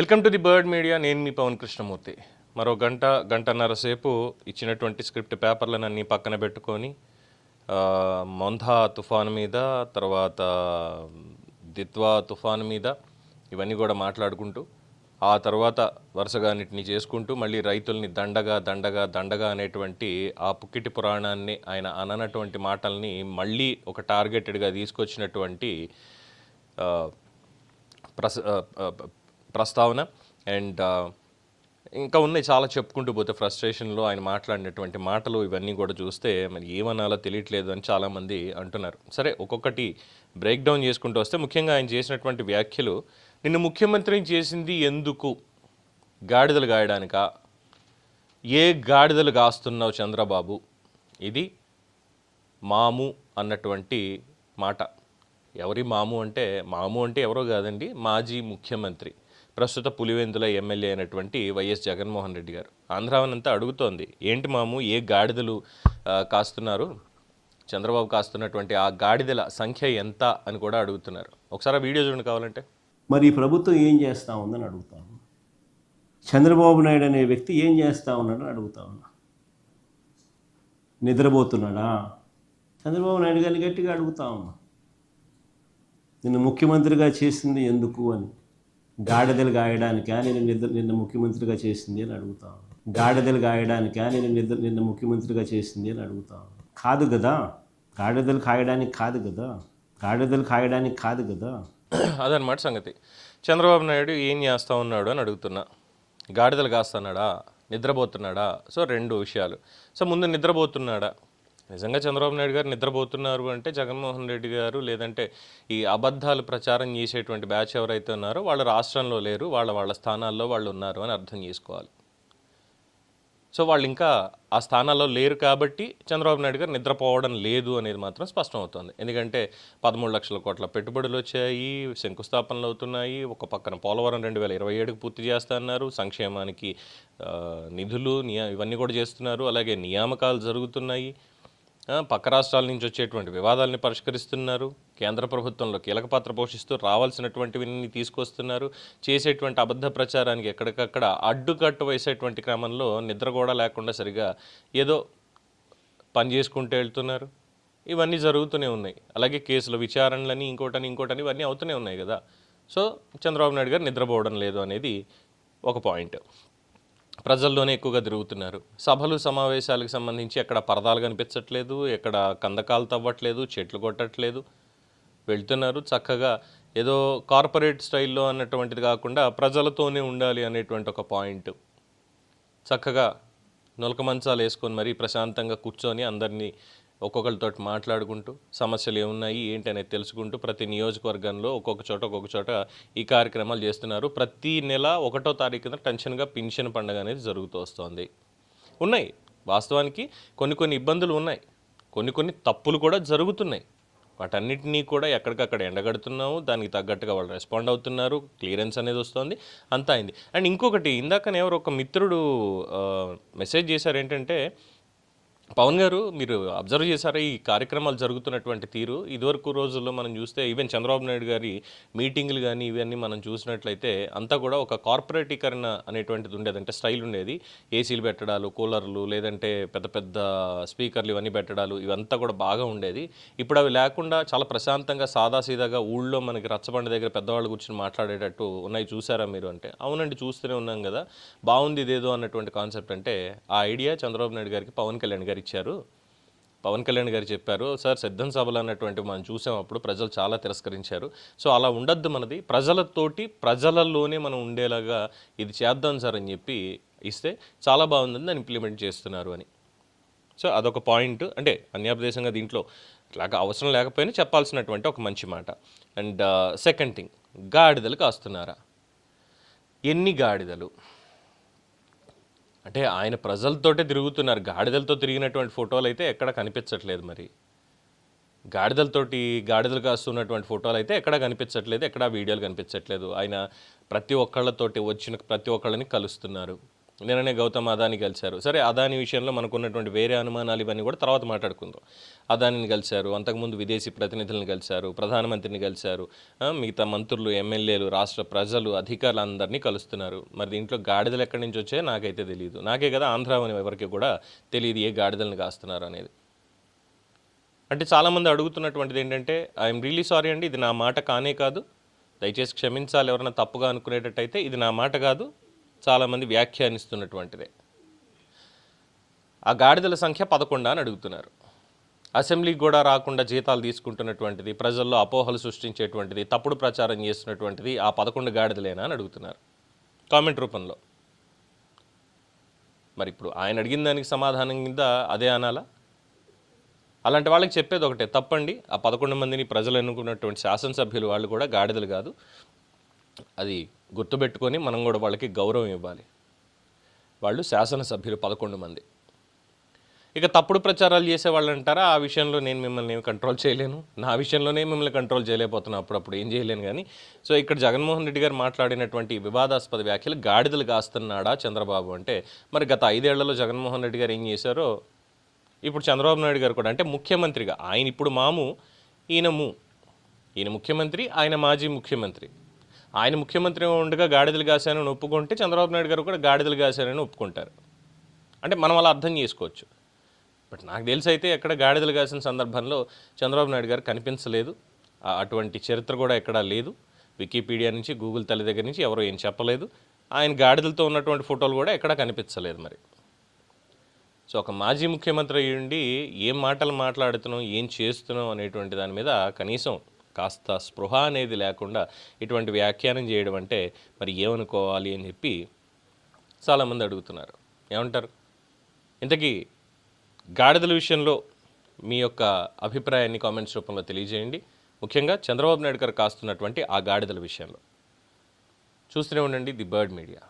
Welcome to the bird media. నేను మీ పవన్ కృష్ణమూర్తి. మరో గంట గంటన్నర సేపు ఇచ్చినటువంటి స్క్రిప్ట్ పేపర్లను అన్నీ పక్కన పెట్టుకొని మొంధా తుఫాను మీద తర్వాత దిత్వా తుఫాను మీద ఇవన్నీ కూడా మాట్లాడుకుంటూ ఆ తర్వాత వరుసగా అన్నిటిని చేసుకుంటూ మళ్ళీ రైతుల్ని దండగా దండగా దండగా అనేటువంటి ఆ పుక్కిటి పురాణాన్ని ఆయన అననటువంటి మాటల్ని మళ్ళీ ఒక టార్గెటెడ్గా తీసుకొచ్చినటువంటి ప్రస ప్రస్తావన. అండ్ ఇంకా ఉన్నాయి చాలా చెప్పుకుంటూ పోతే ఫ్రస్ట్రేషన్లో ఆయన మాట్లాడినటువంటి మాటలు ఇవన్నీ కూడా చూస్తే మరి ఏమనాలో తెలియట్లేదు అని చాలామంది అంటున్నారు. సరే ఒక్కొక్కటి బ్రేక్ డౌన్ చేసుకుంటూ వస్తే ముఖ్యంగా ఆయన చేసినటువంటి వ్యాఖ్యలు నిన్ను ముఖ్యమంత్రిని చేసింది ఎందుకు? గాడిదలు గాయడానికా? ఏ గాడిదలు కాస్తున్నావు చంద్రబాబు? ఇది మాము అన్నటువంటి మాట. ఎవరి మాము అంటే మాము అంటే ఎవరో కాదండి మాజీ ముఖ్యమంత్రి. ప్రస్తుత పులివెందుల ఎమ్మెల్యే అయినటువంటి వైఎస్ జగన్మోహన్ రెడ్డి గారు. ఆంధ్రావనంతా అడుగుతోంది ఏంటి మాము ఏ గాడిదలు కాస్తున్నారు? చంద్రబాబు కాస్తున్నటువంటి ఆ గాడిదల సంఖ్య ఎంత? అని కూడా అడుగుతున్నారు. ఒకసారి ఆ వీడియో చూడండి కావాలంటే. మరి ప్రభుత్వం ఏం చేస్తూ ఉందని అడుగుతాను చంద్రబాబు నాయుడు అనే వ్యక్తి ఏం చేస్తూ ఉన్నాడని అడుగుతా ఉన్నా. నిద్రపోతున్నాడా? చంద్రబాబు నాయుడు గారిని గట్టిగా అడుగుతా ఉన్నా. నిన్ను ముఖ్యమంత్రిగా చేసింది ఎందుకు అని. గాడిదలు గాయడానికా? నేను నిద్ర నిన్న ముఖ్యమంత్రిగా చేసింది అని అడుగుతాను గాడిదలు గాయడానికా? నేను నిద్ర నిన్న ముఖ్యమంత్రిగా చేసింది అని అడుగుతాం కాదు కదా గాడిదలు కాయడానికి కాదు కదా గాడిదలు కాయడానికి కాదు కదా అదనమాట సంగతి. చంద్రబాబు నాయుడు ఏం చేస్తా ఉన్నాడు అని అడుగుతున్నా. గాడిదలు కాస్తున్నాడా? నిద్రపోతున్నాడా? సో రెండు విషయాలు. సో ముందు నిద్రపోతున్నాడా? నిజంగా చంద్రబాబు నాయుడు గారు నిద్రపోతున్నారు అంటే జగన్మోహన్ రెడ్డి గారు లేదంటే ఈ అబద్ధాలు ప్రచారం చేసేటువంటి బ్యాచ్ ఎవరైతే ఉన్నారో వాళ్ళు రాష్ట్రంలో లేరు వాళ్ళ వాళ్ళ స్థానాల్లో వాళ్ళు ఉన్నారు అని అర్థం చేసుకోవాలి. సో వాళ్ళు ఇంకా ఆ స్థానాల్లో లేరు కాబట్టి చంద్రబాబు నాయుడు గారు నిద్రపోవడం లేదు అనేది మాత్రం స్పష్టం అవుతుంది. ఎందుకంటే పదమూడు లక్షల కోట్ల పెట్టుబడులు వచ్చాయి శంకుస్థాపనలు అవుతున్నాయి ఒక పక్కన పోలవరం రెండు వేల ఇరవై ఏడుకు పూర్తి చేస్తున్నారు సంక్షేమానికి నిధులు నియా ఇవన్నీ కూడా చేస్తున్నారు అలాగే నియామకాలు జరుగుతున్నాయి. పక్క రాష్ట్రాల నుంచి వచ్చేటువంటి వివాదాలని పరిష్కరిస్తున్నారు. కేంద్ర ప్రభుత్వంలో కీలక పాత్ర పోషిస్తూ రావాల్సినటువంటివన్నీ తీసుకొస్తున్నారు. చేసేటువంటి అబద్ధ ప్రచారానికి ఎక్కడికక్కడ అడ్డుకట్టు వేసేటువంటి క్రమంలో నిద్ర కూడా లేకుండా సరిగా ఏదో పని చేసుకుంటూ వెళ్తున్నారు. ఇవన్నీ జరుగుతూనే ఉన్నాయి. అలాగే కేసుల విచారణలని ఇంకోటని ఇంకోటని ఇవన్నీ అవుతూనే ఉన్నాయి కదా. సో చంద్రబాబు నాయుడు గారు నిద్రపోవడం లేదు అనేది ఒక పాయింట్. ప్రజల్లోనే ఎక్కువగా తిరుగుతున్నారు. సభలు సమావేశాలకు సంబంధించి ఎక్కడ పరదాలు కనిపించట్లేదు ఎక్కడ కందకాలు తవ్వట్లేదు చెట్లు కొట్టట్లేదు. వెళ్తున్నారు. చక్కగా ఏదో కార్పొరేట్ స్టైల్లో అన్నటువంటిది కాకుండా ప్రజలతోనే ఉండాలి అనేటువంటి ఒక పాయింట్. చక్కగా నులక మంచాలు వేసుకొని మరీ ప్రశాంతంగా కూర్చొని అందరినీ ఒక్కొక్కరితో మాట్లాడుకుంటూ సమస్యలు ఏమున్నాయి ఏంటి అనేది తెలుసుకుంటూ ప్రతి నియోజకవర్గంలో ఒక్కొక్క చోట ఒక్కొక్క చోట ఈ కార్యక్రమాలు చేస్తున్నారు. ప్రతి నెల ఒకటో తారీఖున టెన్షన్గా పింఛన్ పండుగ అనేది జరుగుతూ వస్తుంది. ఉన్నాయి. వాస్తవానికి కొన్ని కొన్ని ఇబ్బందులు ఉన్నాయి. కొన్ని కొన్ని తప్పులు కూడా జరుగుతున్నాయి. వాటన్నిటినీ కూడా ఎక్కడికక్కడ ఎండగడుతున్నాము. దానికి తగ్గట్టుగా వాళ్ళు రెస్పాండ్ అవుతున్నారు. క్లియరెన్స్ అనేది వస్తుంది. అంతా అయింది. అండ్ ఇంకొకటి ఇందాకనే ఎవరు ఒక మిత్రుడు మెసేజ్ చేశారు ఏంటంటే పవన్ గారు మీరు అబ్జర్వ్ చేశారా ఈ కార్యక్రమాలు జరుగుతున్నటువంటి తీరు? ఇదివరకు రోజుల్లో మనం చూస్తే ఈవెన్ చంద్రబాబు నాయుడు గారి మీటింగ్లు కానీ ఇవన్నీ మనం చూసినట్లయితే అంతా కూడా ఒక కార్పొరేటీకరణ అనేటువంటిది ఉండేది. అంటే స్టైల్ ఉండేది. ఏసీలు పెట్టడాలు కూలర్లు లేదంటే పెద్ద పెద్ద స్పీకర్లు ఇవన్నీ పెట్టడాలు ఇవంతా కూడా బాగా ఉండేది. ఇప్పుడు అవి లేకుండా చాలా ప్రశాంతంగా సాదాసీదాగా ఊళ్ళో మనకి రచ్చబండ దగ్గర పెద్దవాళ్ళు కూర్చొని మాట్లాడేటట్టు ఉన్నాయి. చూసారా మీరు అంటే? అవునండి చూస్తూనే ఉన్నాం కదా. బాగుంది ఇదేదో అన్నటువంటి కాన్సెప్ట్ అంటే ఆ ఐడియా చంద్రబాబు నాయుడు గారికి పవన్ కళ్యాణ్ గారు ఇచ్చారు పవన్ కళ్యాణ్ గారు చెప్పారు సార్ సిద్ధం సభలు అన్నటువంటి మనం చూసాం అప్పుడు ప్రజలు చాలా తిరస్కరించారు. సో అలా ఉండద్దు మనది. ప్రజలతోటి ప్రజలలోనే మనం ఉండేలాగా ఇది చేద్దాం సార్ అని చెప్పి ఇస్తే చాలా బాగుందని దాన్ని ఇంప్లిమెంట్ చేస్తున్నారు అని. సో అదొక పాయింట్. అంటే అన్యాపదేశంగా దీంట్లో ఇలాగ అవసరం లేకపోయినా చెప్పాల్సినటువంటి ఒక మంచి మాట. అండ్ సెకండ్ థింగ్ గాడిదలు కాస్తున్నారా? ఎన్ని గాడిదలు? అంటే ఆయన ప్రజలతోటే తిరుగుతున్నారు. గాడిదలతో తిరిగినటువంటి ఫోటోలు అయితే ఎక్కడ కనిపించట్లేదు మరి. గాడిదలతోటి గాడిదలు కాస్తున్నటువంటి ఫోటోలు అయితే ఎక్కడ కనిపించట్లేదు ఎక్కడ వీడియోలు కనిపించట్లేదు. ఆయన ప్రతి ఒక్కళ్ళతోటి వచ్చిన ప్రతి ఒక్కళ్ళని కలుస్తున్నారు. నిన్ననే గౌతమ్ అదాని కలిశారు. సరే అదాని విషయంలో మనకు ఉన్నటువంటి వేరే అనుమానాలు ఇవన్నీ కూడా తర్వాత మాట్లాడుకుందాం. అదానిని కలిశారు అంతకుముందు విదేశీ ప్రతినిధులను కలిశారు ప్రధానమంత్రిని కలిశారు మిగతా మంత్రులు ఎమ్మెల్యేలు రాష్ట్ర ప్రజలు అధికారులు అందరినీ కలుస్తున్నారు. మరి దీంట్లో గాడిదలు ఎక్కడి నుంచి వచ్చాయో నాకైతే తెలియదు. నాకే కదా ఆంధ్రావని ఎవరికి కూడా తెలియదు ఏ గాడిదలను కాస్తున్నారు అనేది. అంటే చాలామంది అడుగుతున్నటువంటిది ఏంటంటే ఐఎమ్ రియలీ సారీ అండి ఇది నా మాట కానే కాదు. దయచేసి క్షమించాలి ఎవరైనా తప్పుగా అనుకునేటట్టయితే ఇది నా మాట కాదు. చాలామంది వ్యాఖ్యానిస్తున్నటువంటిదే. ఆ గాడిదల సంఖ్య పదకొండు అని అడుగుతున్నారు. అసెంబ్లీకి కూడా రాకుండా జీతాలు తీసుకుంటున్నటువంటిది ప్రజల్లో అపోహలు సృష్టించేటువంటిది తప్పుడు ప్రచారం చేస్తున్నటువంటిది ఆ పదకొండు గాడిదలేనా అని అడుగుతున్నారు. కామెంట్ రూపంలో. మరి ఇప్పుడు ఆయన అడిగిన దానికి సమాధానం కింద అదే అనాలా? అలాంటి వాళ్ళకి చెప్పేది ఒకటే తప్పండి ఆ పదకొండు మందిని ప్రజలు ఎన్నుకున్నటువంటి శాసనసభ్యులు వాళ్ళు కూడా గాడిదలు కాదు. అది గుర్తుపెట్టుకొని మనం కూడా వాళ్ళకి గౌరవం ఇవ్వాలి. వాళ్ళు శాసనసభ్యులు పదకొండు మంది. ఇక తప్పుడు ప్రచారాలు చేసే వాళ్ళు అంటారా? ఆ విషయంలో నేను మిమ్మల్ని ఏమి కంట్రోల్ చేయలేను. నా విషయంలోనే మిమ్మల్ని కంట్రోల్ చేయలేకపోతున్నా అప్పుడప్పుడు. ఏం చేయలేను కానీ సో ఇక్కడ జగన్మోహన్ రెడ్డి గారు మాట్లాడినటువంటి వివాదాస్పద వ్యాఖ్యలు గాడిదలు కాస్తున్నాడా చంద్రబాబు అంటే? మరి గత ఐదేళ్ళలో జగన్మోహన్ రెడ్డి గారు ఏం చేశారో? ఇప్పుడు చంద్రబాబు నాయుడు గారు కూడా అంటే ముఖ్యమంత్రిగా. ఆయన ఇప్పుడు మాము ఈయన ము. ఈయన ముఖ్యమంత్రి ఆయన మాజీ ముఖ్యమంత్రి. ఆయన ముఖ్యమంత్రి ఉండగా గాడిదలు కాశానని ఒప్పుకుంటే చంద్రబాబు నాయుడు గారు కూడా గాడిదలు కాశానని ఒప్పుకుంటారు. అంటే మనం అలా అర్థం చేసుకోవచ్చు. బట్ నాకు తెలిసి అయితే ఎక్కడ గాడిదలు కాసిన సందర్భంలో చంద్రబాబు నాయుడు గారు కనిపించలేదు. అటువంటి చరిత్ర కూడా ఎక్కడా లేదు. వికీపీడియా నుంచి గూగుల్ తల్లి దగ్గర నుంచి ఎవరో ఏం చెప్పలేదు. ఆయన గాడిదలతో ఉన్నటువంటి ఫోటోలు కూడా ఎక్కడా కనిపించలేదు మరి. సో ఒక మాజీ ముఖ్యమంత్రి అయ్యుండి ఏం మాటలు మాట్లాడుతున్నాం ఏం చేస్తున్నాం అనేటువంటి దాని మీద కనీసం కాస్త స్పృహ అనేది లేకుండా ఇటువంటి వ్యాఖ్యానం చేయడం అంటే మరి ఏమనుకోవాలి అని చెప్పి చాలామంది అడుగుతున్నారు. ఏమంటారు? ఇంతకీ గాడిదల విషయంలో మీ యొక్క అభిప్రాయాన్ని కామెంట్స్ రూపంలో తెలియజేయండి. ముఖ్యంగా చంద్రబాబు నాయుడు గారు కాస్తున్నటువంటి ఆ గాడిదల విషయంలో. చూస్తూనే ఉండండి ది బర్డ్ మీడియా.